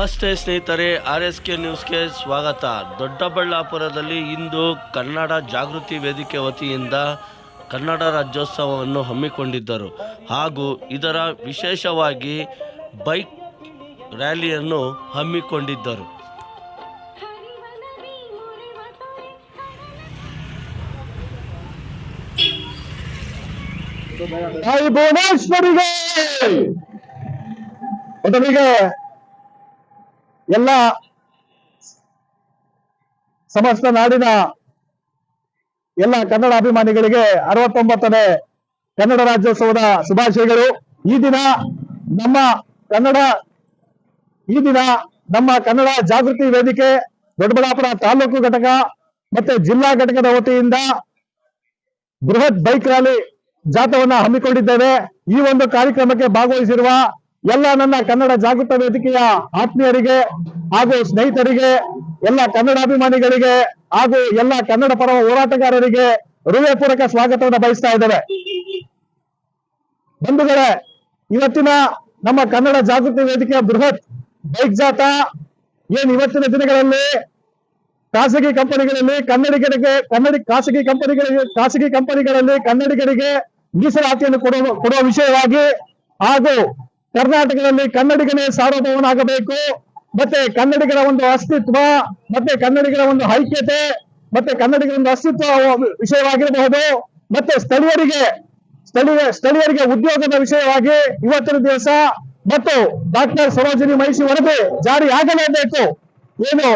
ನಮಸ್ತೆ ಸ್ನೇಹಿತರೆ, R S K ನ್ಯೂಸ್ಗೆ ಸ್ವಾಗತ. ದೊಡ್ಡಬಳ್ಳಾಪುರದಲ್ಲಿ ಇಂದು ಕನ್ನಡ ಜಾಗೃತಿ ವೇದಿಕೆ ವತಿಯಿಂದ ಕನ್ನಡ ರಾಜ್ಯೋತ್ಸವವನ್ನು ಹಮ್ಮಿಕೊಂಡಿದ್ದರು. ಹಾಗೂ ಇದರ ವಿಶೇಷವಾಗಿ ಬೈಕ್ ರ್ಯಾಲಿಯನ್ನು ಹಮ್ಮಿಕೊಂಡಿದ್ದರು. ಭುವನೇಶ್ವರಿಗೆ! ಎಲ್ಲ ಸಮಸ್ತ ನಾಡಿನ ಎಲ್ಲ ಕನ್ನಡ ಅಭಿಮಾನಿಗಳಿಗೆ ಅರವತ್ತೊಂಬತ್ತನೇ ಕನ್ನಡ ರಾಜ್ಯೋತ್ಸವದ ಶುಭಾಶಯಗಳು. ಈ ದಿನ ನಮ್ಮ ಕನ್ನಡ, ಈ ದಿನ ನಮ್ಮ ಕನ್ನಡ ಜಾಗೃತಿ ವೇದಿಕೆ ದೊಡ್ಡಬಳ್ಳಾಪುರ ತಾಲೂಕು ಘಟಕ ಮತ್ತೆ ಜಿಲ್ಲಾ ಘಟಕದ ವತಿಯಿಂದ ಬೃಹತ್ ಬೈಕ್ ರ್ಯಾಲಿ ಜಾಥವನ್ನ ಹಮ್ಮಿಕೊಂಡಿದ್ದೇವೆ. ಈ ಒಂದು ಕಾರ್ಯಕ್ರಮಕ್ಕೆ ಭಾಗವಹಿಸಿರುವ ಎಲ್ಲ ನನ್ನ ಕನ್ನಡ ಜಾಗೃತ ವೇದಿಕೆಯ ಆತ್ಮೀಯರಿಗೆ ಹಾಗೂ ಸ್ನೇಹಿತರಿಗೆ, ಎಲ್ಲ ಕನ್ನಡಾಭಿಮಾನಿಗಳಿಗೆ ಹಾಗೂ ಎಲ್ಲ ಕನ್ನಡ ಪರ ಹೋರಾಟಗಾರರಿಗೆ ಹೃದಯಪೂರ್ವಕ ಸ್ವಾಗತವನ್ನು ಬಯಸ್ತಾ ಇದ್ದೇವೆ. ಬಂಧುಗಳೇ, ಇವತ್ತಿನ ನಮ್ಮ ಕನ್ನಡ ಜಾಗೃತಿ ವೇದಿಕೆಯ ಬೃಹತ್ ಬೈಕ್ ಜಾಥಾ ಏನ್ ಇವತ್ತಿನ ದಿನಗಳಲ್ಲಿ ಖಾಸಗಿ ಕಂಪನಿಗಳಲ್ಲಿ ಕನ್ನಡಿಗರಿಗೆ ಕನ್ನಡಿ ಖಾಸಗಿ ಕಂಪನಿಗಳಿಗೆ ಖಾಸಗಿ ಕಂಪನಿಗಳಲ್ಲಿ ಕನ್ನಡಿಗರಿಗೆ ಮೀಸಲಾತಿಯನ್ನು ಕೊಡುವ ಕೊಡುವ ವಿಷಯವಾಗಿ ಹಾಗೂ ಕರ್ನಾಟಕದಲ್ಲಿ ಕನ್ನಡಿಗನೇ ಸಾರ್ವಭೌಮನಾಗಬೇಕು ಮತ್ತೆ ಕನ್ನಡಿಗರ ಒಂದು ಅಸ್ತಿತ್ವ, ಮತ್ತೆ ಕನ್ನಡಿಗರ ಒಂದು ಐಕ್ಯತೆ, ಮತ್ತೆ ಕನ್ನಡಿಗರ ಒಂದು ಅಸ್ತಿತ್ವ ವಿಷಯವಾಗಿರಬಹುದು, ಮತ್ತೆ ಸ್ಥಳೀಯರಿಗೆ, ಸ್ಥಳೀಯ, ಸ್ಥಳೀಯರಿಗೆ ಉದ್ಯೋಗದ ವಿಷಯವಾಗಿ ಇವತ್ತಿನ ದಿವಸ ಮತ್ತು ಡಾಕ್ಟರ್ ಸರೋಜಿನಿ ಮಹಿಷಿ ವರದಿ ಜಾರಿ ಆಗಲೇಬೇಕು. ಏನು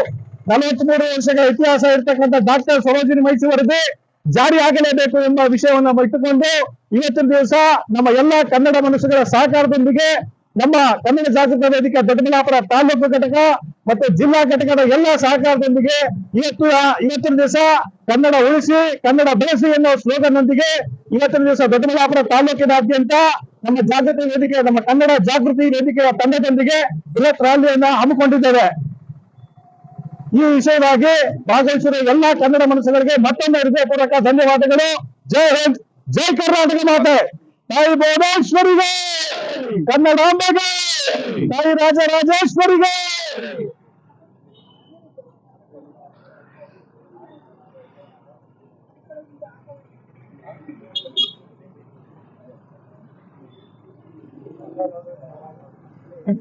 ನಲವತ್ಮೂರು ವರ್ಷಗಳ ಇತಿಹಾಸ ಇರ್ತಕ್ಕಂಥ ಡಾಕ್ಟರ್ ಸರೋಜಿನಿ ಮಹಿಷಿ ವರದಿ ಜಾರಿ ಆಗಲೇಬೇಕು ಎಂಬ ವಿಷಯವನ್ನ ಇಟ್ಟುಕೊಂಡು ಇವತ್ತಿನ ದಿವಸ ನಮ್ಮ ಎಲ್ಲಾ ಕನ್ನಡ ಮನಸ್ಸುಗಳ ಸಹಕಾರದೊಂದಿಗೆ ನಮ್ಮ ಕನ್ನಡ ಜಾಗೃತ ವೇದಿಕೆ ದೊಡ್ಡಬಳ್ಳಾಪುರ ತಾಲೂಕು ಘಟಕ ಮತ್ತು ಜಿಲ್ಲಾ ಘಟಕದ ಎಲ್ಲ ಸಹಕಾರದೊಂದಿಗೆ ಇವತ್ತು ಇವತ್ತಿನ ದಿವಸ ಕನ್ನಡ ಉಳಿಸಿ, ಕನ್ನಡ ಬೆಳೆಸಿ ಎನ್ನುವ ಸ್ಲೋಗನ್ ಇವತ್ತಿನ ದಿವಸ ದೊಡ್ಡಬಳ್ಳಾಪುರ ತಾಲೂಕಿನಾದ್ಯಂತ ನಮ್ಮ ಜಾಗೃತಿ ವೇದಿಕೆ, ನಮ್ಮ ಕನ್ನಡ ಜಾಗೃತಿ ವೇದಿಕೆಯ ತಂಡದೊಂದಿಗೆ ಬೃಹತ್ ರ್ಯಾಲಿಯನ್ನ ಹಮ್ಮಿಕೊಂಡಿದ್ದೇವೆ. ಈ ವಿಷಯವಾಗಿ ಭಾಗವಹಿಸಿರುವ ಎಲ್ಲಾ ಕನ್ನಡ ಮನಸ್ಸುಗಳಿಗೆ ಮತ್ತೊಮ್ಮೆ ಹೃದಯಪೂರ್ವಕ ಧನ್ಯವಾದಗಳು. ಜೈ ಹಿಂದ್, ಜೈ ಕರ್ನಾಟಕ ಮಾತೆ. ತಾಯಿ ಭುವನೇಶ್ವರಿಗೆ ಕನ್ನಡಾಂಬೆಗೆ ತಾಯಿ ರಾಜರಾಜೇಶ್ವರಿಗೆ. ಈ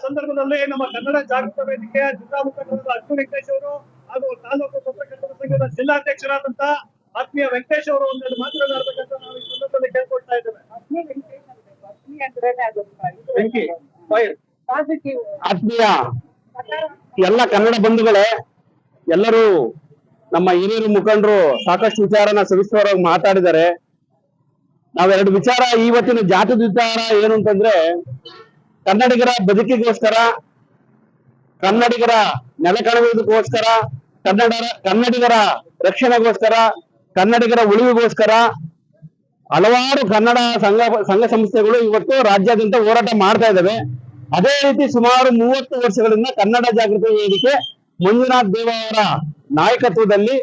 ಸಂದರ್ಭದಲ್ಲಿ ನಮ್ಮ ಕನ್ನಡ ಜಾಗೃತ ವೇದಿಕೆಯ ಜಿಲ್ಲಾ ಮುಖಂಡರಾದ ಅರ್ಜುನ್ ವೆಂಕಟೇಶ್ ಅವರು ಹಾಗೂ ತಾಲೂಕು ಪತ್ರಕರ್ತರ ಸಂಘದ ಜಿಲ್ಲಾಧ್ಯಕ್ಷರಾದಂತ ಆತ್ಮೀಯ ವೆಂಕಟೇಶ್ ಅವರು ಒಂದೆರಡು ಮಾತನಾಡಬೇಕಂತ ನಾವು ಈ ಸಂದರ್ಭದಲ್ಲಿ ಕೇಳ್ಕೊಳ್ತಾ ಇದ್ದೇವೆ. ವೆಂಕಿ ಫೈರ್ ಆತ್ಮೀಯ ಎಲ್ಲ ಕನ್ನಡ ಬಂಧುಗಳೇ ಎಲ್ಲರೂ ನಮ್ಮ ಹಿರಿಯರು ಮುಖಂಡರು ಸಾಕಷ್ಟು ವಿಚಾರನ ಸವಿಸ್ತಾರವಾಗಿ ಮಾತಾಡಿದ್ದಾರೆ. ನಾವೆರಡು ವಿಚಾರ ಇವತ್ತಿನ ಜಾತದ ವಿಚಾರ ಏನು ಅಂತಂದ್ರೆ ಕನ್ನಡಿಗರ ಬದುಕಿಗೋಸ್ಕರ ಕನ್ನಡಿಗರ ನೆಲಕಣಗೋಸ್ಕರ ಕನ್ನಡ ಕನ್ನಡಿಗರ ರಕ್ಷಣೆಗೋಸ್ಕರ ಕನ್ನಡಿಗರ ಉಳಿವಿಗೋಸ್ಕರ ಹಲವಾರು ಕನ್ನಡ ಸಂಘ ಸಂಘ ಸಂಸ್ಥೆಗಳು ಇವತ್ತು ರಾಜ್ಯಾದ್ಯಂತ ಹೋರಾಟ ಮಾಡ್ತಾ ಇದ್ದಾವೆ. ಅದೇ ರೀತಿ ಸುಮಾರು ಮೂವತ್ತು ವರ್ಷಗಳಿಂದ ಕನ್ನಡ ಜಾಗೃತಿ ವೇದಿಕೆ ಮಂಜುನಾಥ್ ದೇವ ಅವರ ನಾಯಕತ್ವದಲ್ಲಿ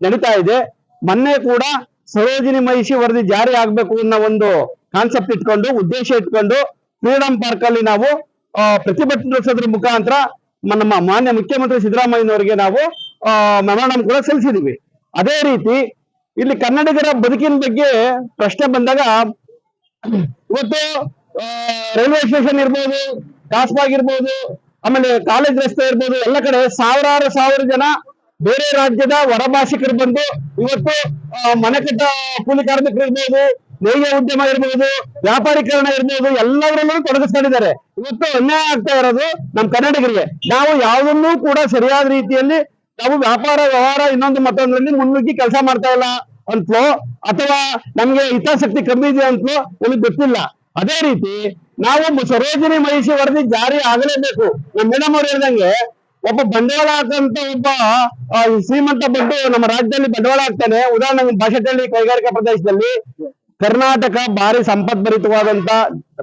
ನಡೀತಾ ಇದೆ. ಮೊನ್ನೆ ಕೂಡ ಸರೋಜಿನಿ ಮಹಿಷಿ ವರದಿ ಜಾರಿ ಆಗ್ಬೇಕು ಅನ್ನೋ ಒಂದು ಕಾನ್ಸೆಪ್ಟ್ ಇಟ್ಕೊಂಡು, ಉದ್ದೇಶ ಇಟ್ಕೊಂಡು ಫ್ರೀಡಂ ಪಾರ್ಕ್ ಅಲ್ಲಿ ನಾವು ಪ್ರತಿಭಟನೆ ನಡೆಸೋದ್ರ ಮುಖಾಂತರ ನಮ್ಮ ಮಾನ್ಯ ಮುಖ್ಯಮಂತ್ರಿ ಸಿದ್ದರಾಮಯ್ಯನವರಿಗೆ ನಾವು ಮೆಮೊರಾಂಡಮ್ ಕೂಡ ಸಲ್ಲಿಸಿದೀವಿ ಅದೇ ರೀತಿ ಇಲ್ಲಿ ಕನ್ನಡಿಗರ ಬದುಕಿನ ಬಗ್ಗೆ ಪ್ರಶ್ನೆ ಬಂದಾಗ ಇವತ್ತು ರೈಲ್ವೆ ಸ್ಟೇಷನ್ ಇರ್ಬೋದು ಕಾಸ್ಬಾಗ್ ಇರ್ಬೋದು ಆಮೇಲೆ ಕಾಲೇಜ್ ರಸ್ತೆ ಇರ್ಬೋದು, ಎಲ್ಲ ಕಡೆ ಸಾವಿರಾರು ಸಾವಿರ ಜನ ಬೇರೆ ರಾಜ್ಯದ ಹೊರಭಾಷಿಕರು ಬಂದು ಇವತ್ತು ಮನೆ ಕಟ್ಟ ಕೂಲಿ ಕಾರ್ಮಿಕರು ಇರ್ಬೋದು ನೇಯ್ಯ ಉದ್ಯಮ ಇರ್ಬೋದು, ವ್ಯಾಪಾರೀಕರಣ ಇರ್ಬೋದು, ಎಲ್ಲವರಲ್ಲೂ ತೊಡಗಿಸ್ಕೊಂಡಿದ್ದಾರೆ. ಇವತ್ತು ಅನ್ಯಾಯ ಆಗ್ತಾ ಇರೋದು ನಮ್ಮ ಕನ್ನಡಿಗರಿಗೆ. ನಾವು ಯಾವುದನ್ನೂ ಕೂಡ ಸರಿಯಾದ ರೀತಿಯಲ್ಲಿ ನಾವು ವ್ಯಾಪಾರ, ವ್ಯವಹಾರ ಇನ್ನೊಂದು ಮತ್ತೊಂದರಲ್ಲಿ ಮುನ್ನುಗ್ಗಿ ಕೆಲಸ ಮಾಡ್ತಾ ಇಲ್ಲ ಅಂತಲೋ ಅಥವಾ ನಮ್ಗೆ ಹಿತಾಸಕ್ತಿ ಕಮ್ಮಿ ಇದೆ ಅಂತಲೋ ನಮಗೆ ಗೊತ್ತಿಲ್ಲ. ಅದೇ ರೀತಿ ನಾವು ಸರೋಜಿನಿ ಮಹಿಷಿ ವರದಿ ಜಾರಿ ಆಗಲೇಬೇಕು. ನಮ್ಮ ಮೇಡಮ್ ಅವ್ರು ಹೇಳ್ದಂಗೆ ಒಬ್ಬ ಬಂಡವಾಳ ಹಾಕಂತ ಒಬ್ಬ ಶ್ರೀಮಂತ ಬಂದು ನಮ್ಮ ರಾಜ್ಯದಲ್ಲಿ ಬಂಡವಾಳ ಹಾಕ್ತಾನೆ. ಉದಾಹರಣೆಗೆ ಭಾಷೆಟಳ್ಳಿ ಕೈಗಾರಿಕಾ ಪ್ರದೇಶದಲ್ಲಿ ಕರ್ನಾಟಕ ಭಾರಿ ಸಂಪದ್ಭರಿತವಾದಂತ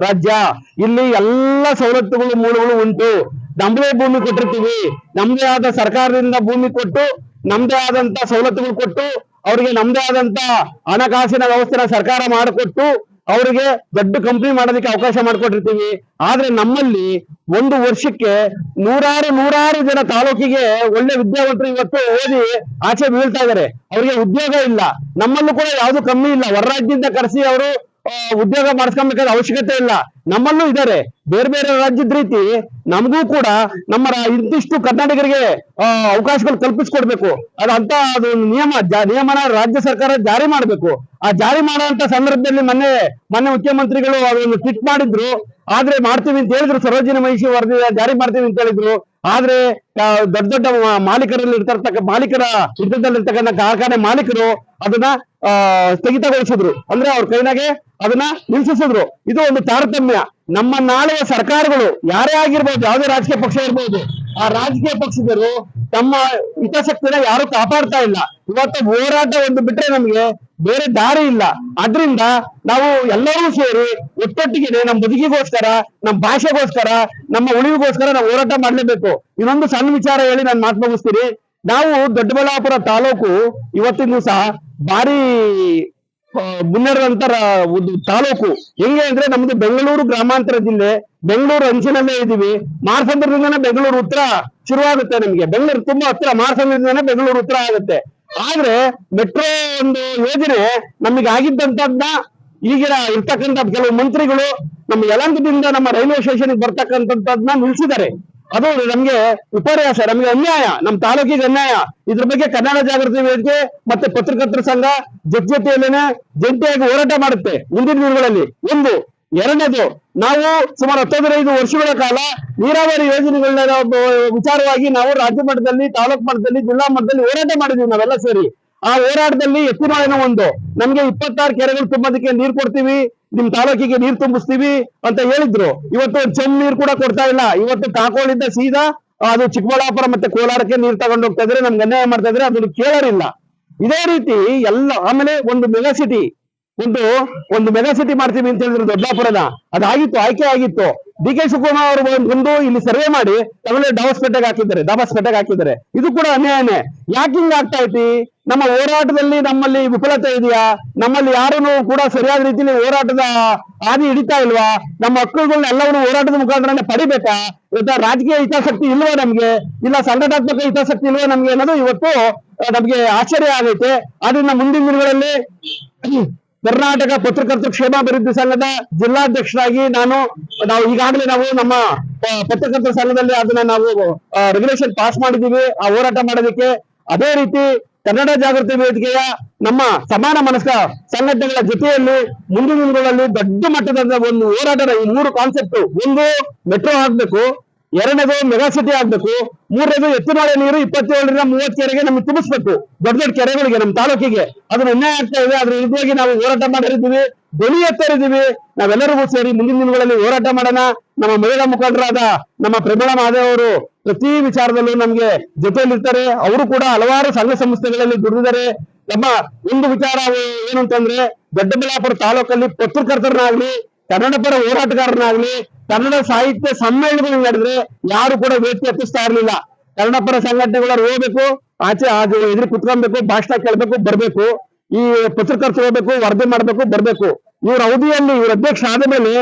ರಾಜ್ಯ. ಇಲ್ಲಿ ಎಲ್ಲ ಸವಲತ್ತುಗಳು, ಮೂಲಗಳು ಉಂಟು. ನಮ್ದೇ ಭೂಮಿ ಕೊಟ್ಟಿರ್ತೀವಿ. ನಮ್ದೇ ಆದ ಸರ್ಕಾರದಿಂದ ಭೂಮಿ ಕೊಟ್ಟು, ನಮ್ದೇ ಆದಂತ ಸವಲತ್ತುಗಳು ಕೊಟ್ಟು, ಅವ್ರಿಗೆ ನಮ್ದೇ ಆದಂತ ಹಣಕಾಸಿನ ವ್ಯವಸ್ಥೆನ ಸರ್ಕಾರ ಮಾಡಿಕೊಟ್ಟು, ಅವರಿಗೆ ದೊಡ್ಡ ಕಂಪನಿ ಮಾಡೋದಕ್ಕೆ ಅವಕಾಶ ಮಾಡಿಕೊಟ್ಟಿರ್ತೀವಿ. ಆದ್ರೆ ನಮ್ಮಲ್ಲಿ ಒಂದು ವರ್ಷಕ್ಕೆ ನೂರಾರು ನೂರಾರು ಜನ ತಾಲೂಕಿಗೆ ಒಳ್ಳೆ ವಿದ್ಯಾವಂತರು ಇವತ್ತು ಓದಿ ಆಚೆ ಬೀಳ್ತಾ ಇದಾರೆ. ಅವರಿಗೆ ಉದ್ಯೋಗ ಇಲ್ಲ. ನಮ್ಮಲ್ಲೂ ಕೂಡ ಯಾವ್ದು ಕಮ್ಮಿ ಇಲ್ಲ. ಹೊರ ರಾಜ್ಯದಿಂದ ಕರೆಸಿ ಅವರು ಉದ್ಯೋಗ ಮಾಡಿಸ್ಕೊಬೇಕಾದ ಅವಶ್ಯಕತೆ ಇಲ್ಲ. ನಮ್ಮಲ್ಲೂ ಇದ್ದಾರೆ. ಬೇರೆ ಬೇರೆ ರಾಜ್ಯದ ರೀತಿ ನಮಗೂ ಕೂಡ ನಮ್ಮ ಇಂತಿಷ್ಟು ಕರ್ನಾಟಕರಿಗೆ ಅವಕಾಶಗಳು ಕಲ್ಪಿಸ್ಕೊಡ್ಬೇಕು. ಅದು ಅಂತ ಅದು ನಿಯಮ ನಿಯಮನ ರಾಜ್ಯ ಸರ್ಕಾರ ಜಾರಿ ಮಾಡಬೇಕು. ಆ ಜಾರಿ ಮಾಡುವಂತ ಸಂದರ್ಭದಲ್ಲಿ ಮೊನ್ನೆ ಮೊನ್ನೆ ಮುಖ್ಯಮಂತ್ರಿಗಳು ಅದನ್ನು ಟ್ವಿಟ್ ಮಾಡಿದ್ರು. ಆದ್ರೆ ಮಾಡ್ತೀವಿ ಅಂತ ಹೇಳಿದ್ರು. ಸರೋಜಿನಿ ಮಹಿಷಿ ವರದಿ ಜಾರಿ ಮಾಡ್ತೀವಿ ಅಂತ ಹೇಳಿದ್ರು. ಆದ್ರೆ ದೊಡ್ಡ ದೊಡ್ಡ ಮಾಲೀಕರಲ್ಲಿ ಇರ್ತಕ್ಕ ಮಾಲೀಕರ ಹಿಡಿತದಲ್ಲಿರ್ತಕ್ಕಂಥ ಕಾರ್ಖಾನೆ ಮಾಲೀಕರು ಅದನ್ನ ಸ್ಥಗಿತಗೊಳಿಸಿದ್ರು. ಅಂದ್ರೆ ಅವ್ರ ಕೈನಾಗೆ ಅದನ್ನ ನಿಲ್ಸಿಸಿದ್ರು. ಇದು ಒಂದು ತಾರತಮ್ಯ. ನಮ್ಮ ನಾಳೆಯ ಸರ್ಕಾರಗಳು ಯಾರೇ ಆಗಿರ್ಬೋದು, ಯಾವುದೇ ರಾಜಕೀಯ ಪಕ್ಷ ಇರ್ಬೋದು, ಆ ರಾಜಕೀಯ ಪಕ್ಷದರು ತಮ್ಮ ಹಿತಾಸಕ್ತಿನ ಯಾರು ಕಾಪಾಡ್ತಾ ಇಲ್ಲ. ಇವತ್ತು ಹೋರಾಟ ಒಂದು ಬಿಟ್ರೆ ನಮ್ಗೆ ಬೇರೆ ದಾರಿ ಇಲ್ಲ. ಅದ್ರಿಂದ ನಾವು ಎಲ್ಲರೂ ಸೇರಿ ಒಟ್ಟೊಟ್ಟಿಗೆ ನಮ್ಮ ಬದುಕಿಗೋಸ್ಕರ ನಮ್ಮ ಭಾಷೆಗೋಸ್ಕರ, ನಮ್ಮ ಉಳಿವಿಗೋಸ್ಕರ ನಾವು ಹೋರಾಟ ಮಾಡಲೇಬೇಕು. ಇನ್ನೊಂದು ಸಣ್ಣ ವಿಚಾರ ಹೇಳಿ ನಾನು ಮಾತು ಮುಗಿಸ್ತೀನಿ. ನಾವು ದೊಡ್ಡಬಳ್ಳಾಪುರ ತಾಲೂಕು ಇವತ್ತಿನ ದಿವಸ ಭಾರಿ ಮುನ್ನಡೆದಂತ ಒಂದು ತಾಲೂಕು. ಹೆಂಗೆ ಅಂದ್ರೆ ನಮ್ದು ಬೆಂಗಳೂರು ಗ್ರಾಮಾಂತರ ಜಿಲ್ಲೆ, ಬೆಂಗಳೂರು ಅಂಚಿನಲ್ಲೇ ಇದೀವಿ. ಮಾರ್ಸಂದ್ರದಿಂದನೇ ಬೆಂಗಳೂರು ಉತ್ತರ ಶುರುವಾಗುತ್ತೆ ನಮ್ಗೆ. ಬೆಂಗಳೂರು ತುಂಬಾ ಹತ್ರ ಮಾರ್ಸಂದ್ರದಿಂದನೇ ಬೆಂಗಳೂರು ಉತ್ತರ ಆಗುತ್ತೆ. ಆದ್ರೆ ಮೆಟ್ರೋ ಒಂದು ಯೋಜನೆ ನಮಗೆ ಆಗಿದ್ದಂತದ್ನ ಈಗಿನ ಇರ್ತಕ್ಕಂಥ ಕೆಲವು ಮಂತ್ರಿಗಳು ನಮ್ಮ ಯಲಂಕದಿಂದ ನಮ್ಮ ರೈಲ್ವೆ ಸ್ಟೇಷನ್ ಬರ್ತಕ್ಕಂಥದ್ದನ್ನ ನಿಲ್ಸಿದ್ದಾರೆ. ಅದು ನಮ್ಗೆ ವಿಪರ್ಯಾಸ, ನಮ್ಗೆ ಅನ್ಯಾಯ ನಮ್ಮ ತಾಲೂಕಿಗೆ ಅನ್ಯಾಯ. ಇದ್ರ ಬಗ್ಗೆ ಕನ್ನಡ ಜಾಗೃತಿ ವೇದಿಕೆ ಮತ್ತೆ ಪತ್ರಕರ್ತರ ಸಂಘ ಜೊತೆ ಜಂಟಿಯಾಗಿ ಹೋರಾಟ ಮಾಡುತ್ತೆ ಮುಂದಿನ ದಿನಗಳಲ್ಲಿ. ಒಂದು ಎರಡನೇದು, ನಾವು ಸುಮಾರು ಹತ್ತೈದೈದು ವರ್ಷಗಳ ಕಾಲ ನೀರಾವರಿ ಯೋಜನೆಗಳನ್ನ ವಿಚಾರವಾಗಿ ನಾವು ರಾಜ್ಯ ಮಟ್ಟದಲ್ಲಿ, ತಾಲೂಕು ಮಟ್ಟದಲ್ಲಿ, ಜಿಲ್ಲಾ ಮಟ್ಟದಲ್ಲಿ ಹೋರಾಟ ಮಾಡಿದ್ವಿ ನಾವೆಲ್ಲ ಸೇರಿ. ಆ ಹೋರಾಟದಲ್ಲಿ ಎತ್ತಿನ ಒಂದು, ನಮ್ಗೆ ಇಪ್ಪತ್ತಾರು ಕೆರೆಗಳು ತುಂಬೋದಕ್ಕೆ ನೀರು ಕೊಡ್ತೀವಿ, ನಿಮ್ ತಾಲೂಕಿಗೆ ನೀರು ತುಂಬಿಸ್ತೀವಿ ಅಂತ ಹೇಳಿದ್ರು. ಇವತ್ತು ಚೆಮ್ ನೀರು ಕೂಡ ಕೊಡ್ತಾ ಇಲ್ಲ. ಇವತ್ತು ಕಾಕೋಳಿಂದ ಸೀದಾ ಅದು ಚಿಕ್ಕಬಳ್ಳಾಪುರ ಮತ್ತೆ ಕೋಲಾರಕ್ಕೆ ನೀರು ತಗೊಂಡು ಹೋಗ್ತಾ ಇದ್ರೆ ನಮ್ಗೆ ಅನ್ಯಾಯ ಮಾಡ್ತಾ ಇದ್ರೆ ಅದನ್ನ ಕೇಳೋರಿಲ್ಲ. ಇದೇ ರೀತಿ ಎಲ್ಲ, ಆಮೇಲೆ ಒಂದು ಮೆಗಾ ಸಿಟಿ ಒಂದು ಒಂದು ಮೆಗಾ ಸಿಟಿ ಮಾಡ್ತೀವಿ ಅಂತ ಹೇಳಿದ್ರು ದೊಡ್ಡಾಪುರದ. ಅದಾಗಿತ್ತು ಆಯ್ಕೆ ಆಗಿತ್ತು. ಡಿ ಕೆ ಶಿವಕುಮಾರ್ ಅವರು ಬಂದ್- ಇಲ್ಲಿ ಸರ್ವೆ ಮಾಡಿ ತಗೊಳ್ಳಿ ಡಾಬಸ್ಪೇಟೆಗೆ ಹಾಕಿದ್ದಾರೆ ಡಾಬಸ್ಪೇಟೆಗೆ ಹಾಕಿದ್ದಾರೆ. ಇದು ಕೂಡ ಅನ್ಯಾಯನೇ. ಯಾಕೆ ಹಿಂಗ್ ಆಗ್ತಾ ಐತಿ? ನಮ್ಮ ಹೋರಾಟದಲ್ಲಿ ನಮ್ಮಲ್ಲಿ ವಿಫಲತೆ ಇದೆಯಾ? ನಮ್ಮಲ್ಲಿ ಯಾರನ್ನು ಕೂಡ ಸರಿಯಾದ ರೀತಿಯಲ್ಲಿ ಹೋರಾಟದ ಹಾದಿ ಹಿಡಿತಾ ಇಲ್ವಾ? ನಮ್ಮ ಹಕ್ಕುಗಳನ್ನ ಎಲ್ಲವನ್ನು ಹೋರಾಟದ ಮುಖಾಂತರನೇ ಪಡಿಬೇಕಾ? ಇವತ್ತು ರಾಜಕೀಯ ಹಿತಾಸಕ್ತಿ ಇಲ್ವಾ ನಮ್ಗೆ? ಇಲ್ಲ ಸಂಘಟನಾತ್ಮಕ ಹಿತಾಸಕ್ತಿ ಇಲ್ವಾ ನಮ್ಗೆ ಅನ್ನೋದು ಇವತ್ತು ನಮ್ಗೆ ಆಶ್ಚರ್ಯ ಆಗೈತೆ. ಆದ್ರಿಂದ ಮುಂದಿನ ದಿನಗಳಲ್ಲಿ ಕರ್ನಾಟಕ ಪತ್ರಕರ್ತರ ಕ್ಷೇಮಾಭಿವೃದ್ಧಿ ಸಂಘದ ಜಿಲ್ಲಾಧ್ಯಕ್ಷರಾಗಿ ನಾನು, ನಾವು ಈಗಾಗಲೇ ನಾವು ನಮ್ಮ ಪತ್ರಕರ್ತರ ಸಂಘದಲ್ಲಿ ಅದನ್ನ ನಾವು ರೆಗ್ಯುಲೇಷನ್ ಪಾಸ್ ಮಾಡಿದ್ದೀವಿ. ಆ ಹೋರಾಟ ಮಾಡೋದಕ್ಕೆ ಅದೇ ರೀತಿ ಕನ್ನಡ ಜಾಗೃತಿ ವೇದಿಕೆಯ ನಮ್ಮ ಸಮಾನ ಮನಸ್ಕ ಸಂಘಟನೆಗಳ ಜೊತೆಯಲ್ಲಿ ಮುಂದಿನ ದಿನಗಳಲ್ಲಿ ದೊಡ್ಡ ಮಟ್ಟದ ಒಂದು ಹೋರಾಟದ ಈ ಮೂರು ಕಾನ್ಸೆಪ್ಟ್ ಒಂದು ಮೆಟ್ರೋ ಆಗ್ಬೇಕು. ಎರಡನೇದು ಮೆಗಾ ಸಿಟಿ ಆಗ್ಬೇಕು, ಮೂರನೇದು ಎತ್ತಿನಾಳೆ ನೀರು, ಇಪ್ಪತ್ತೇಳರಿಂದ ಮೂವತ್ತು ಕೆರೆಗೆ ನಮ್ಗೆ ತುಂಬಿಸ್ಬೇಕು. ದೊಡ್ಡ ದೊಡ್ಡ ಕೆರೆಗಳಿಗೆ, ನಮ್ಮ ತಾಲೂಕಿಗೆ. ಅದು ಅನ್ಯಾಯ ಆಗ್ತಾ ಇದೆ ಅದ್ರ ವಿರುದ್ಧವಾಗಿ ನಾವು ಹೋರಾಟ ಮಾಡಿದ್ದೀವಿ ಧ್ವನಿ ಎತ್ತರಿದ್ದೀವಿ. ನಾವೆಲ್ಲರಿಗೂ ಸೇರಿ ಮುಂದಿನ ದಿನಗಳಲ್ಲಿ ಹೋರಾಟ ಮಾಡೋಣ. ನಮ್ಮ ಮಹಿಳಾ ಮುಖಂಡರಾದ ನಮ್ಮ ಪ್ರಬಲ ಮಹಾದೇವ್ ಅವರು ಪ್ರತಿ ವಿಚಾರದಲ್ಲೂ ನಮ್ಗೆ ಜೊತೆಯಲ್ಲಿರ್ತಾರೆ. ಅವರು ಕೂಡ ಹಲವಾರು ಸಂಘ ಸಂಸ್ಥೆಗಳಲ್ಲಿ ದುಡಿದಿದ್ದಾರೆ. ನಮ್ಮ ಒಂದು ವಿಚಾರ ಏನು ಅಂತಂದ್ರೆ, ದೊಡ್ಡಬಳ್ಳಾಪುರ ತಾಲೂಕಲ್ಲಿ ಪತ್ರಕರ್ತರನ್ನಾಗ್ಲಿ ಕನ್ನಡ ಪರ ಹೋರಾಟಗಾರನಾಗ್ಲಿ, ಕನ್ನಡ ಸಾಹಿತ್ಯ ಸಮ್ಮೇಳನಗಳು ನಡೆದ್ರೆ ಯಾರು ಕೂಡ ವೇದಿಕೆ ಎತ್ತಿಸ್ತಾ ಇರ್ಲಿಲ್ಲ. ಕನ್ನಡ ಪರ ಸಂಘಟನೆಗಳು ಹೋಗ್ಬೇಕು, ಆಚೆ ಅದು ಎದುರು ಕುತ್ಕೊಬೇಕು ಭಾಷಣ ಕೇಳ್ಬೇಕು, ಬರ್ಬೇಕು. ಈ ಪತ್ರಕರ್ತರು ಹೋಗ್ಬೇಕು, ವರದಿ ಮಾಡ್ಬೇಕು, ಬರ್ಬೇಕು. ಇವ್ರ ಅವಧಿಯಲ್ಲಿ ಇವ್ರ ಅಧ್ಯಕ್ಷ ಆದ ಮೇಲೆ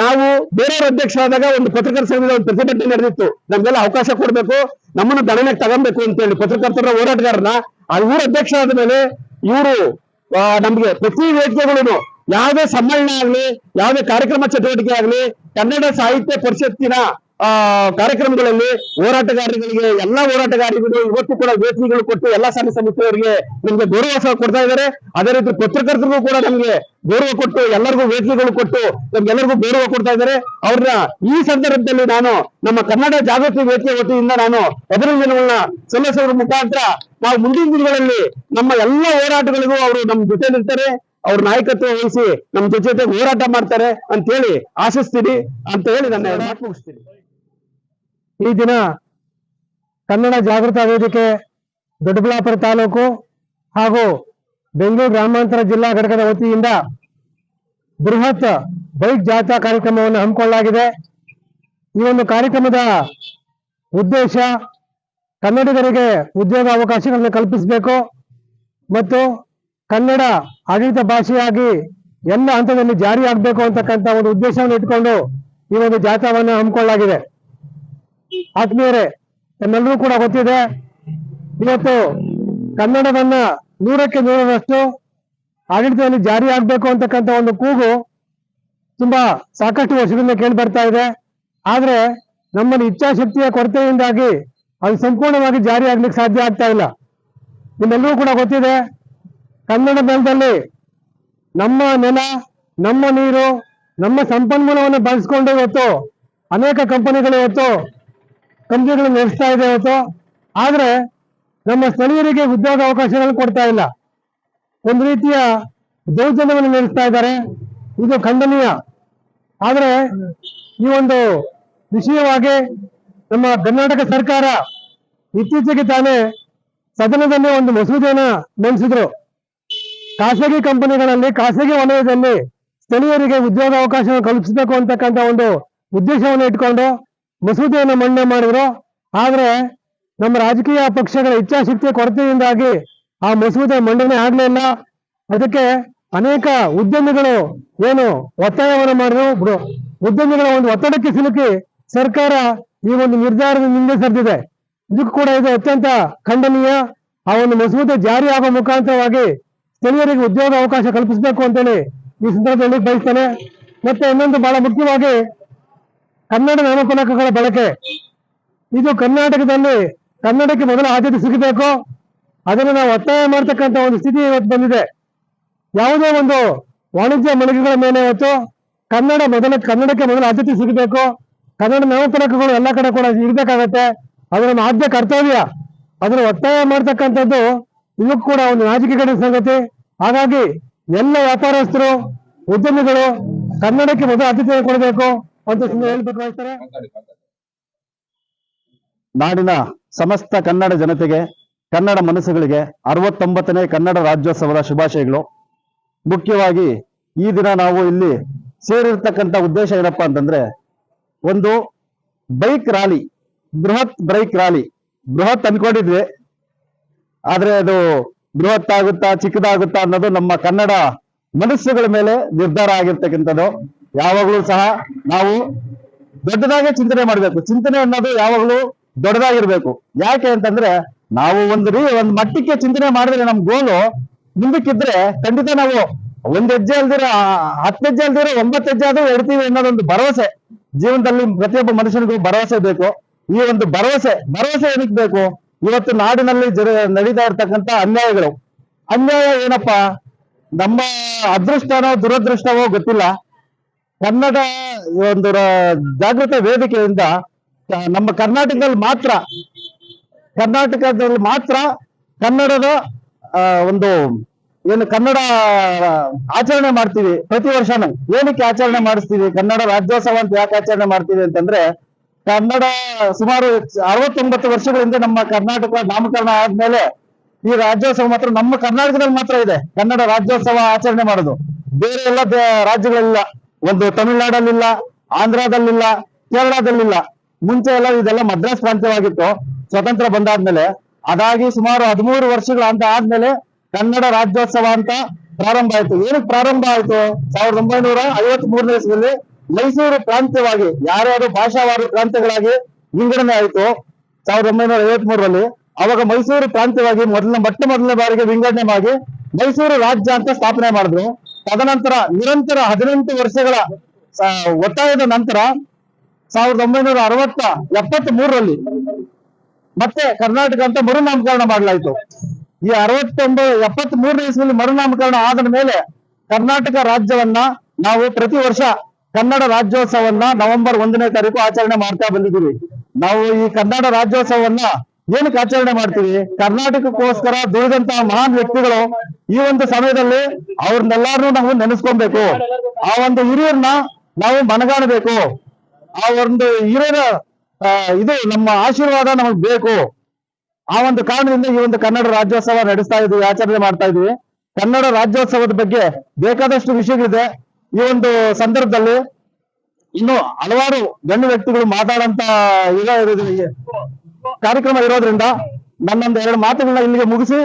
ನಾವು ಬೇರೆಯವ್ರ ಅಧ್ಯಕ್ಷ ಆದಾಗ ಒಂದು ಪತ್ರಕರ್ತರ ಸಂಘದ ಒಂದು ಪ್ರತಿಭಟನೆ ನಡೆದಿತ್ತು. ನಮ್ಗೆಲ್ಲ ಅವಕಾಶ ಕೊಡ್ಬೇಕು, ನಮ್ಮನ್ನು ಗಣನೆಗೆ ತಗೊಬೇಕು ಅಂತ ಹೇಳಿ ಪತ್ರಕರ್ತರ ಹೋರಾಟಗಾರನ, ಆ ಊರ ಅಧ್ಯಕ್ಷ ಆದ ಮೇಲೆ ಇವರು ನಮ್ಗೆ ಪ್ರತಿ ವೇದಿಕೆಗಳು ಯಾವುದೇ ಸಮ್ಮೇಳನ ಆಗ್ಲಿ, ಯಾವುದೇ ಕಾರ್ಯಕ್ರಮ ಚಟುವಟಿಕೆ ಆಗ್ಲಿ, ಕನ್ನಡ ಸಾಹಿತ್ಯ ಪರಿಷತ್ತಿನ, ಆ, ಕಾರ್ಯಕ್ರಮಗಳಲ್ಲಿ ಹೋರಾಟಗಾರರಿಗೆ, ಎಲ್ಲಾ ಹೋರಾಟಗಾರರಿಗೂ ಇವತ್ತು ಕೂಡ ವೇದಿಕೆಗಳು ಕೊಟ್ಟು ಎಲ್ಲಾ ಸಂಘ ಸಮಿತಿಯವರಿಗೆ ನಿಮ್ಗೆ ಗೌರವ ಕೊಡ್ತಾ ಇದ್ದಾರೆ. ಅದೇ ರೀತಿ ಪತ್ರಕರ್ತರಿಗೂ ಕೂಡ ನಮ್ಗೆ ಗೌರವ ಕೊಟ್ಟು ಎಲ್ಲರಿಗೂ ವೇದಿಕೆಗಳು ಕೊಟ್ಟು ನಮ್ಗೆಲ್ಲರಿಗೂ ಗೌರವ ಕೊಡ್ತಾ ಇದ್ದಾರೆ. ಅವ್ರನ್ನ ಈ ಸಂದರ್ಭದಲ್ಲಿ ನಾನು ನಮ್ಮ ಕನ್ನಡ ಜಾಗೃತಿ ವೇದಿಕೆ ವತಿಯಿಂದ ನಾನು ಅಭಿನಂದನೆಗಳನ್ನ ಸಲ್ಲಿಸೋದ್ರ ಮುಖಾಂತರ ನಾವು ಮುಂದಿನ ದಿನಗಳಲ್ಲಿ ನಮ್ಮ ಎಲ್ಲ ಹೋರಾಟಗಳಿಗೂ ಅವರು ನಮ್ಮ ಜೊತೆಲಿರ್ತಾರೆ. ಅವ್ರ ನಾಯಕತ್ವ ವಹಿಸಿ ನಮ್ಮ ಜೊತೆ ಜೊತೆ ಹೋರಾಟ ಮಾಡ್ತಾರೆ ಅಂತ ಹೇಳಿ ಆಶಿಸ್ತೀನಿ ಅಂತ ಹೇಳಿ ನನ್ನ ಮಾತು ಮುಗಿಸ್ತೀನಿ. ಈ ದಿನ ಕನ್ನಡ ಜಾಗೃತ ವೇದಿಕೆ ದೊಡ್ಡಬಳ್ಳಾಪುರ ತಾಲೂಕು ಹಾಗೂ ಬೆಂಗಳೂರು ಗ್ರಾಮಾಂತರ ಜಿಲ್ಲಾ ಘಟಕದ ವತಿಯಿಂದ ಬೃಹತ್ ಬೈಕ್ ಜಾಥಾ ಕಾರ್ಯಕ್ರಮವನ್ನು ಹಮ್ಮಿಕೊಳ್ಳಲಾಗಿದೆ. ಈ ಒಂದು ಕಾರ್ಯಕ್ರಮದ ಉದ್ದೇಶ ಕನ್ನಡಿಗರಿಗೆ ಉದ್ಯೋಗ ಅವಕಾಶಗಳನ್ನು ಕಲ್ಪಿಸಬೇಕು ಮತ್ತು ಕನ್ನಡ ಆಡಳಿತ ಭಾಷೆಯಾಗಿ ಎಲ್ಲ ಹಂತದಲ್ಲಿ ಜಾರಿ ಆಗ್ಬೇಕು ಅಂತಕ್ಕಂಥ ಒಂದು ಉದ್ದೇಶವನ್ನು ಇಟ್ಕೊಂಡು ಈ ಒಂದು ಜಾಥಾವನ್ನು ಹಮ್ಮಿಕೊಳ್ಳಲಾಗಿದೆ. ಆತ್ಮೀಯರೇ ನಮ್ಮೆಲ್ಲರೂ ಕೂಡ ಗೊತ್ತಿದೆ, ಇವತ್ತು ಕನ್ನಡವನ್ನ ನೂರಕ್ಕೆ ನೂರರಷ್ಟು ಆಡಳಿತದಲ್ಲಿ ಜಾರಿ ಆಗ್ಬೇಕು ಅಂತಕ್ಕಂಥ ಒಂದು ಕೂಗು ತುಂಬಾ ಸಾಕಷ್ಟು ವರ್ಷದಿಂದ ಕೇಳಿ ಬರ್ತಾ ಇದೆ. ಆದ್ರೆ ನಮ್ಮಲ್ಲಿ ಇಚ್ಛಾಶಕ್ತಿಯ ಕೊರತೆಯಿಂದಾಗಿ ಅದು ಸಂಪೂರ್ಣವಾಗಿ ಜಾರಿ ಆಗ್ಲಿಕ್ಕೆ ಸಾಧ್ಯ ಆಗ್ತಾ ಇಲ್ಲ. ನಿಮ್ಮೆಲ್ಲರೂ ಕೂಡ ಗೊತ್ತಿದೆ ಕನ್ನಡ ನೆಲದಲ್ಲಿ ನಮ್ಮ ನೆಲ, ನಮ್ಮ ನೀರು, ನಮ್ಮ ಸಂಪನ್ಮೂಲವನ್ನು ಬಳಸ್ಕೊಂಡು ಇವತ್ತು ಅನೇಕ ಕಂಪನಿಗಳು ಇವತ್ತು ಕಂಪನಿಗಳು ನಡೆಸ್ತಾ ಇದೆ ಇವತ್ತು. ಆದ್ರೆ ನಮ್ಮ ಸ್ಥಳೀಯರಿಗೆ ಉದ್ಯೋಗ ಅವಕಾಶಗಳನ್ನು ಕೊಡ್ತಾ ಇಲ್ಲ. ಒಂದು ರೀತಿಯ ದೌರ್ಜನ್ಯವನ್ನು ನಡೆಸ್ತಾ ಇದ್ದಾರೆ. ಇದು ಖಂಡನೀಯ. ಆದ್ರೆ ಈ ಒಂದು ವಿಷಯವಾಗಿ ನಮ್ಮ ಕರ್ನಾಟಕ ಸರ್ಕಾರ ಇತ್ತೀಚೆಗೆ ತಾನೇ ಸದನದಲ್ಲಿ ಒಂದು ಮಸೂದೆಯನ್ನ ಮಂಡಿಸಿದ್ರು. ಖಾಸಗಿ ಕಂಪನಿಗಳಲ್ಲಿ ಖಾಸಗಿ ವಲಯದಲ್ಲಿ ಸ್ಥಳೀಯರಿಗೆ ಉದ್ಯೋಗ ಅವಕಾಶ ಕಲ್ಪಿಸಬೇಕು ಅಂತಕ್ಕಂಥ ಒಂದು ಉದ್ದೇಶವನ್ನು ಇಟ್ಕೊಂಡು ಮಸೂದೆಯನ್ನು ಮಂಡನೆ ಮಾಡಿದ್ರು. ಆದರೆ ನಮ್ಮ ರಾಜಕೀಯ ಪಕ್ಷಗಳ ಇಚ್ಛಾಶಕ್ತಿಯ ಕೊರತೆಯಿಂದಾಗಿ ಆ ಮಸೂದೆ ಮಂಡನೆ ಆಗಲಿಲ್ಲ ಅದಕ್ಕೆ ಅನೇಕ ಉದ್ಯಮಿಗಳು ಏನು ಒತ್ತಾಯವನ್ನು ಮಾಡಿದ್ರು. ಉದ್ಯಮಿಗಳ ಒಂದು ಒತ್ತಡಕ್ಕೆ ಸಿಲುಕಿ ಸರ್ಕಾರ ಈ ಒಂದು ನಿರ್ಧಾರದ ಹಿಂದೆ ಸರಿದಿದೆ. ಇದಕ್ಕೂ ಕೂಡ ಇದು ಅತ್ಯಂತ ಖಂಡನೀಯ. ಆ ಒಂದು ಮಸೂದೆ ಜಾರಿ ಆಗೋ ಮುಖಾಂತರವಾಗಿ ಸ್ಥಳೀಯರಿಗೆ ಉದ್ಯೋಗ ಅವಕಾಶ ಕಲ್ಪಿಸಬೇಕು ಅಂತೇಳಿ ಈ ಸಂದರ್ಭದಲ್ಲಿ ಬಯಸ್ತೇನೆ. ಮತ್ತೆ ಇನ್ನೊಂದು ಬಹಳ ಮುಖ್ಯವಾಗಿ ಕನ್ನಡ ನಾಮಫಲಕಗಳ ಬಳಕೆ. ಇದು ಕರ್ನಾಟಕದಲ್ಲಿ ಕನ್ನಡಕ್ಕೆ ಮೊದಲ ಆದ್ಯತೆ ಸಿಗಬೇಕು. ಅದನ್ನು ನಾವು ಒತ್ತಾಯ ಮಾಡ್ತಕ್ಕಂಥ ಒಂದು ಸ್ಥಿತಿ ಇವತ್ತು ಬಂದಿದೆ. ಯಾವುದೇ ಒಂದು ವಾಣಿಜ್ಯ ಮಳಿಗೆಗಳ ಮೇಲೆ ಇವತ್ತು ಕನ್ನಡ ಮೊದಲ, ಕನ್ನಡಕ್ಕೆ ಮೊದಲ ಆದ್ಯತೆ ಸಿಗಬೇಕು. ಕನ್ನಡ ನಾಮಫಲಕಗಳು ಎಲ್ಲ ಕಡೆ ಕೂಡ ಇರಬೇಕಾಗತ್ತೆ. ಅದರ ಆದ್ಯ ಕರ್ತವ್ಯ. ಅದನ್ನು ಒತ್ತಾಯ ಮಾಡ್ತಕ್ಕಂಥದ್ದು ಇದಕ್ಕೂ ಕೂಡ ಒಂದು ನಾಚಿಕೆಗೇಡಿನ ಸಂಗತಿ. ಹಾಗಾಗಿ ಎಲ್ಲ ವ್ಯಾಪಾರಸ್ಥರು, ಉದ್ಯಮಿಗಳು ಕನ್ನಡಕ್ಕೆ ಮೊದಲ ಆದ್ಯತೆ ಕೊಡಬೇಕು ಅಂತ ಹೇಳ್ಬೇಕು ಹೇಳ್ತಾರೆ ನಾಡಿನ ಸಮಸ್ತ ಕನ್ನಡ ಜನತೆಗೆ, ಕನ್ನಡ ಮನಸ್ಸುಗಳಿಗೆ ಅರವತ್ತೊಂಬತ್ತನೇ ಕನ್ನಡ ರಾಜ್ಯೋತ್ಸವದ ಶುಭಾಶಯಗಳು. ಮುಖ್ಯವಾಗಿ ಈ ದಿನ ನಾವು ಇಲ್ಲಿ ಸೇರಿರ್ತಕ್ಕಂಥ ಉದ್ದೇಶ ಏನಪ್ಪಾ ಅಂತಂದ್ರೆ, ಒಂದು ಬೈಕ್ ರ್ಯಾಲಿ ಬೃಹತ್ ಬೈಕ್ ರ್ಯಾಲಿ ಬೃಹತ್ ಅನ್ಕೊಂಡಿದ್ವಿ. ಆದ್ರೆ ಅದು ಬೃಹತ್ ಆಗುತ್ತಾ ಚಿಕ್ಕದಾಗುತ್ತಾ ಅನ್ನೋದು ನಮ್ಮ ಕನ್ನಡ ಮನಸ್ಸುಗಳ ಮೇಲೆ ನಿರ್ಧಾರ ಆಗಿರ್ತಕ್ಕಂಥದ್ದು. ಯಾವಾಗಲೂ ಸಹ ನಾವು ದೊಡ್ಡದಾಗೆ ಚಿಂತನೆ ಮಾಡಬೇಕು. ಚಿಂತನೆ ಅನ್ನೋದು ಯಾವಾಗಲೂ ದೊಡ್ಡದಾಗಿರ್ಬೇಕು. ಯಾಕೆ ಅಂತಂದ್ರೆ ನಾವು ಒಂದು ರೀ ಒಂದು ಮಟ್ಟಕ್ಕೆ ಚಿಂತನೆ ಮಾಡಿದ್ರೆ ನಮ್ ಗೋಲು ಮುಂದಕ್ಕಿದ್ರೆ ಖಂಡಿತ ನಾವು ಒಂದ್ ಹೆಜ್ಜೆ ಅಲ್ದಿರ, ಹತ್ತು ಹೆಜ್ಜೆ ಅಲ್ದಿರ ಒಂಬತ್ತು ಹೆಜ್ಜೆ ಆದ್ರೂ ಇಡ್ತೀವಿ ಅನ್ನೋದೊಂದು ಭರವಸೆ. ಜೀವನದಲ್ಲಿ ಪ್ರತಿಯೊಬ್ಬ ಮನುಷ್ಯನಿಗೂ ಭರವಸೆ ಬೇಕು. ಈ ಒಂದು ಭರವಸೆ ಭರವಸೆ ಏನಕ್ಕೆ ಬೇಕು? ಇವತ್ತು ನಾಡಿನಲ್ಲಿ ಜರ ನಡೀತಾ ಇರ್ತಕ್ಕಂಥ ಅನ್ಯಾಯಗಳು. ಅನ್ಯಾಯ ಏನಪ್ಪಾ? ನಮ್ಮ ಅದೃಷ್ಟನೋ ದುರದೃಷ್ಟವೋ ಗೊತ್ತಿಲ್ಲ. ಕನ್ನಡ ಒಂದು ಜಾಗೃತ ವೇದಿಕೆಯಿಂದ ನಮ್ಮ ಕರ್ನಾಟಕದಲ್ಲಿ ಮಾತ್ರ ಕರ್ನಾಟಕದಲ್ಲಿ ಮಾತ್ರ ಕನ್ನಡದ ಒಂದು ಏನು ಕನ್ನಡ ಆಚರಣೆ ಮಾಡ್ತೀವಿ ಪ್ರತಿ ವರ್ಷನೂ. ಏನಕ್ಕೆ ಆಚರಣೆ ಮಾಡಿಸ್ತೀವಿ? ಕನ್ನಡ ರಾಜ್ಯೋತ್ಸವ ಅಂತ ಯಾಕೆ ಆಚರಣೆ ಮಾಡ್ತೀವಿ ಅಂತಂದ್ರೆ ಕನ್ನಡ ಸುಮಾರು ಅರವತ್ತೊಂಬತ್ತು ವರ್ಷಗಳಿಂದ ನಮ್ಮ ಕರ್ನಾಟಕ ನಾಮಕರಣ ಆದ್ಮೇಲೆ ಈ ರಾಜ್ಯೋತ್ಸವ ಮಾತ್ರ ನಮ್ಮ ಕರ್ನಾಟಕದಲ್ಲಿ ಮಾತ್ರ ಇದೆ. ಕನ್ನಡ ರಾಜ್ಯೋತ್ಸವ ಆಚರಣೆ ಮಾಡೋದು. ಬೇರೆ ಎಲ್ಲ ರಾಜ್ಯಗಳಲ್ಲಿಲ್ಲ. ರಾಜ್ಯಗಳಿಲ್ಲ ಒಂದು ತಮಿಳುನಾಡಲ್ಲಿಲ್ಲ, ಆಂಧ್ರದಲ್ಲಿಲ್ಲ, ಕೇರಳದಲ್ಲಿಲ್ಲ. ಮುಂಚೆ ಎಲ್ಲ ಇದೆಲ್ಲ ಮದ್ರಾಸ್ ಪ್ರಾಂತ್ಯವಾಗಿತ್ತು. ಸ್ವತಂತ್ರ ಬಂದಾದ್ಮೇಲೆ. ಅದಾಗಿ ಸುಮಾರು ಹದಿಮೂರು ವರ್ಷಗಳ ಅಂತ ಆದ್ಮೇಲೆ ಕನ್ನಡ ರಾಜ್ಯೋತ್ಸವ ಅಂತ ಪ್ರಾರಂಭ ಆಯ್ತು. ಏನಕ್ಕೆ ಪ್ರಾರಂಭ ಆಯ್ತು? ಸಾವಿರದ ಒಂಬೈನೂರ ಐವತ್ ಮೂರನೇ ಇಸ್ವಿಯಲ್ಲಿ ಮೈಸೂರು ಪ್ರಾಂತ್ಯವಾಗಿ ಯಾರ್ಯಾರು ಭಾಷಾವಾರು ಪ್ರಾಂತ್ಯಗಳಾಗಿ ವಿಂಗಡಣೆ ಆಯ್ತು, ಸಾವಿರದ ಒಂಬೈನೂರ ಐವತ್ ಮೂರರಲ್ಲಿ ಅವಾಗ ಮೈಸೂರು ಪ್ರಾಂತ್ಯವಾಗಿ ಮೊದಲ ಮೊಟ್ಟ ಮೊದಲನೇ ಬಾರಿಗೆ ವಿಂಗಡಣೆ ಮಾಡಿ ಮೈಸೂರು ರಾಜ್ಯ ಅಂತ ಸ್ಥಾಪನೆ ಮಾಡಿದ್ರು. ತದನಂತರ ನಿರಂತರ ಹದಿನೆಂಟು ವರ್ಷಗಳ ಒತ್ತಾಯದ ನಂತರ ಸಾವಿರದ ಒಂಬೈನೂರ ಅರವತ್ತ ಎಪ್ಪತ್ತ್ ಮೂರರಲ್ಲಿ ಮತ್ತೆ ಕರ್ನಾಟಕ ಅಂತ ಮರುನಾಮಕರಣ ಮಾಡಲಾಯಿತು. ಈ ಅರವತ್ತೊಂಬ ಎಪ್ಪತ್ತ್ ಮೂರನೇ ಇಸ್ವಿಯಲ್ಲಿ ಮರುನಾಮಕರಣ ಆದ ಮೇಲೆ ಕರ್ನಾಟಕ ರಾಜ್ಯವನ್ನ ನಾವು ಪ್ರತಿ ವರ್ಷ ಕನ್ನಡ ರಾಜ್ಯೋತ್ಸವನ್ನ ನವೆಂಬರ್ ಒಂದನೇ ತಾರೀಕು ಆಚರಣೆ ಮಾಡ್ತಾ ಬಂದಿದ್ದೀವಿ. ನಾವು ಈ ಕನ್ನಡ ರಾಜ್ಯೋತ್ಸವವನ್ನ ಏನಕ್ಕೆ ಆಚರಣೆ ಮಾಡ್ತೀವಿ? ಕರ್ನಾಟಕಕ್ಕೋಸ್ಕರ ದುಡಿದಂತಹ ಮಹಾನ್ ವ್ಯಕ್ತಿಗಳು ಈ ಒಂದು ಸಮಯದಲ್ಲಿ ಅವ್ರನ್ನೆಲ್ಲಾರು ನಾವು ನೆನೆಸ್ಕೊಬೇಕು. ಆ ಒಂದು ಹಿರಿಯರನ್ನ ನಾವು ಮನಗಾಣಬೇಕು. ಆ ಒಂದು ಹಿರಿಯರ ಇದು ನಮ್ಮ ಆಶೀರ್ವಾದ ನಮಗ್ ಬೇಕು. ಆ ಒಂದು ಕಾರಣದಿಂದ ಈ ಒಂದು ಕನ್ನಡ ರಾಜ್ಯೋತ್ಸವ ನಡೆಸ್ತಾ ಇದ್ವಿ, ಆಚರಣೆ ಮಾಡ್ತಾ ಇದೀವಿ. ಕನ್ನಡ ರಾಜ್ಯೋತ್ಸವದ ಬಗ್ಗೆ ಬೇಕಾದಷ್ಟು ವಿಷಯಗಳಿದೆ. ಈ ಒಂದು ಸಂದರ್ಭದಲ್ಲಿ ಇನ್ನು ಹಲವಾರು ಗಣ್ಯ ವ್ಯಕ್ತಿಗಳು ಮಾತಾಡಂತ ಈಗ ಕಾರ್ಯಕ್ರಮ ಇರೋದ್ರಿಂದ ನನ್ನೊಂದು ಎರಡು ಮಾತುಗಳನ್ನ ಇಲ್ಲಿಗೆ ಮುಗಿಸಿ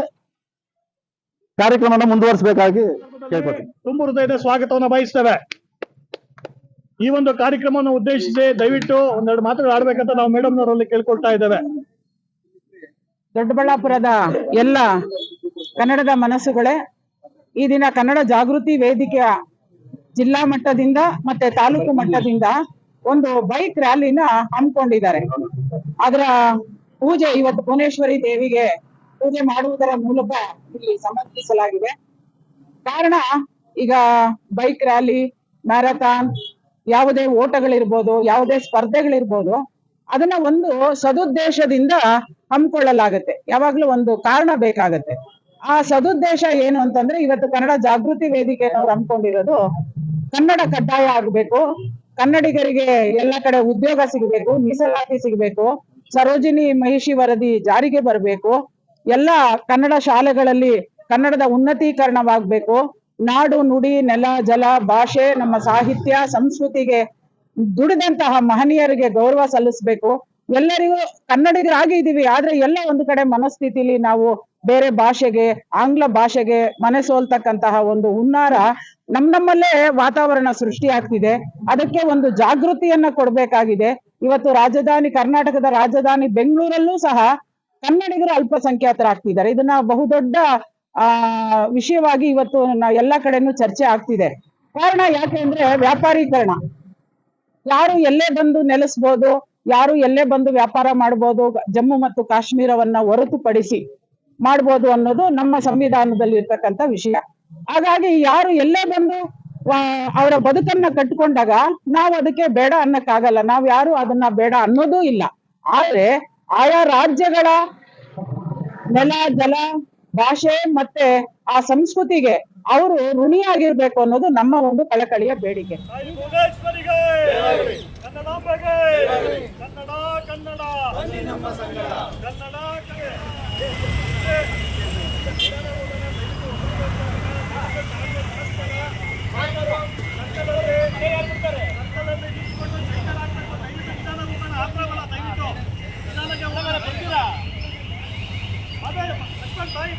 ಕಾರ್ಯಕ್ರಮನ ಮುಂದುವರಿಸಬೇಕಾಗಿ ಕೇಳ್ಕೊತೀನಿ ತುಂಬ ಹೃದಯದ ಸ್ವಾಗತವನ್ನು ಬಯಸ್ತೇವೆ. ಈ ಒಂದು ಕಾರ್ಯಕ್ರಮವನ್ನು ಉದ್ದೇಶಿಸಿ ದಯವಿಟ್ಟು ಒಂದೆರಡು ಮಾತುಗಳು ಆಡ್ಬೇಕಂತ ನಾವು ಮೇಡಮ್ ನವರಲ್ಲಿ ಕೇಳ್ಕೊಳ್ತಾ ಇದ್ದೇವೆ. ದೊಡ್ಡಬಳ್ಳಾಪುರದ ಎಲ್ಲ ಕನ್ನಡದ ಮನಸ್ಸುಗಳೇ ಈ ದಿನ ಕನ್ನಡ ಜಾಗೃತಿ ವೇದಿಕೆಯ ಜಿಲ್ಲಾ ಮಟ್ಟದಿಂದ ಮತ್ತೆ ತಾಲೂಕು ಮಟ್ಟದಿಂದ ಒಂದು ಬೈಕ್ ರ್ಯಾಲಿನ ಹಮ್ಮಿಕೊಂಡಿದ್ದಾರೆ. ಅದರ ಪೂಜೆ ಇವತ್ತು ಭುವನೇಶ್ವರಿ ದೇವಿಗೆ ಪೂಜೆ ಮಾಡುವುದರ ಮೂಲಕ ಇಲ್ಲಿ ಸಮರ್ಪಿಸಲಾಗಿದೆ. ಕಾರಣ ಈಗ ಬೈಕ್ ರ್ಯಾಲಿ ಮ್ಯಾರಥಾನ್ ಯಾವುದೇ ಓಟಗಳಿರ್ಬೋದು, ಯಾವುದೇ ಸ್ಪರ್ಧೆಗಳಿರ್ಬೋದು, ಅದನ್ನ ಒಂದು ಸದುದ್ದೇಶದಿಂದ ಹಮ್ಮಿಕೊಳ್ಳಲಾಗತ್ತೆ. ಯಾವಾಗ್ಲೂ ಒಂದು ಕಾರಣ ಬೇಕಾಗತ್ತೆ. ಆ ಸದುದ್ದೇಶ ಏನು ಅಂತಂದ್ರೆ ಇವತ್ತು ಕನ್ನಡ ಜಾಗೃತಿ ವೇದಿಕೆಯವರು ಹಮ್ಮಿಕೊಂಡಿರೋದು ಕನ್ನಡ ಕಡ್ಡಾಯ ಆಗ್ಬೇಕು. ಕನ್ನಡಿಗರಿಗೆ ಎಲ್ಲ ಕಡೆ ಉದ್ಯೋಗ ಸಿಗಬೇಕು, ಮೀಸಲಾತಿ ಸಿಗಬೇಕು, ಸರೋಜಿನಿ ಮಹಿಷಿ ವರದಿ ಜಾರಿಗೆ ಬರಬೇಕು. ಎಲ್ಲ ಕನ್ನಡ ಶಾಲೆಗಳಲ್ಲಿ ಕನ್ನಡದ ಉನ್ನತೀಕರಣವಾಗಬೇಕು. ನಾಡು, ನುಡಿ, ನೆಲ, ಜಲ, ಭಾಷೆ, ನಮ್ಮ ಸಾಹಿತ್ಯ, ಸಂಸ್ಕೃತಿಗೆ ದುಡಿದಂತಹ ಮಹನೀಯರಿಗೆ ಗೌರವ ಸಲ್ಲಿಸಬೇಕು. ಎಲ್ಲರಿಗೂ ಕನ್ನಡಿಗರಾಗಿ ಇದೀವಿ. ಆದ್ರೆ ಎಲ್ಲ ಒಂದು ಕಡೆ ಮನಸ್ಥಿತಿಲಿ ನಾವು ಬೇರೆ ಭಾಷೆಗೆ, ಆಂಗ್ಲ ಭಾಷೆಗೆ ಮನೆ ಸೋಲ್ತಕ್ಕಂತಹ ಒಂದು ಹುನ್ನಾರ ನಮ್ ನಮ್ಮಲ್ಲೇ ವಾತಾವರಣ ಸೃಷ್ಟಿ ಆಗ್ತಿದೆ. ಅದಕ್ಕೆ ಒಂದು ಜಾಗೃತಿಯನ್ನ ಕೊಡ್ಬೇಕಾಗಿದೆ. ಇವತ್ತು ರಾಜಧಾನಿ, ಕರ್ನಾಟಕದ ರಾಜಧಾನಿ ಬೆಂಗಳೂರಲ್ಲೂ ಸಹ ಕನ್ನಡಿಗರು ಅಲ್ಪಸಂಖ್ಯಾತರಾಗ್ತಿದ್ದಾರೆ. ಇದನ್ನ ಬಹುದೊಡ್ಡ, ಆ, ವಿಷಯವಾಗಿ ಇವತ್ತು ಎಲ್ಲ ಎಲ್ಲಾ ಕಡೆನೂ ಚರ್ಚೆ ಆಗ್ತಿದೆ. ಕಾರಣ ಯಾಕೆ ಅಂದ್ರೆ ವ್ಯಾಪಾರೀಕರಣ. ಯಾರು ಎಲ್ಲೇ ಬಂದು ನೆಲೆಸ್ಬೋದು ಯಾರು ಎಲ್ಲೇ ಬಂದು ವ್ಯಾಪಾರ ಮಾಡಬಹುದು ಜಮ್ಮು ಮತ್ತು ಕಾಶ್ಮೀರವನ್ನ ಹೊರತುಪಡಿಸಿ ಮಾಡಬಹುದು ಅನ್ನೋದು ನಮ್ಮ ಸಂವಿಧಾನದಲ್ಲಿ ಇರ್ತಕ್ಕಂತ ವಿಷಯ. ಹಾಗಾಗಿ ಯಾರು ಎಲ್ಲೇ ಬಂದು ಅವರ ಬದುಕನ್ನ ಕಟ್ಕೊಂಡಾಗ ನಾವು ಅದಕ್ಕೆ ಬೇಡ ಅನ್ನಕ್ಕಾಗಲ್ಲ. ನಾವ್ ಯಾರು ಅದನ್ನ ಬೇಡ ಅನ್ನೋದೂ ಇಲ್ಲ. ಆದ್ರೆ ಆಯಾ ರಾಜ್ಯಗಳ ನೆಲ, ಜಲ, ಭಾಷೆ ಮತ್ತೆ ಆ ಸಂಸ್ಕೃತಿಗೆ ಅವರು ಋಣಿಯಾಗಿರ್ಬೇಕು ಅನ್ನೋದು ನಮ್ಮ ಒಂದು ಕಳಕಳಿಯ ಬೇಡಿಕೆ. ಕನ್ನಡ ಕನ್ನಡ. ಕನ್ನಡ ಅದೇ ಲಕ್ಷ್ಮಣ್ ಬಾಯಿ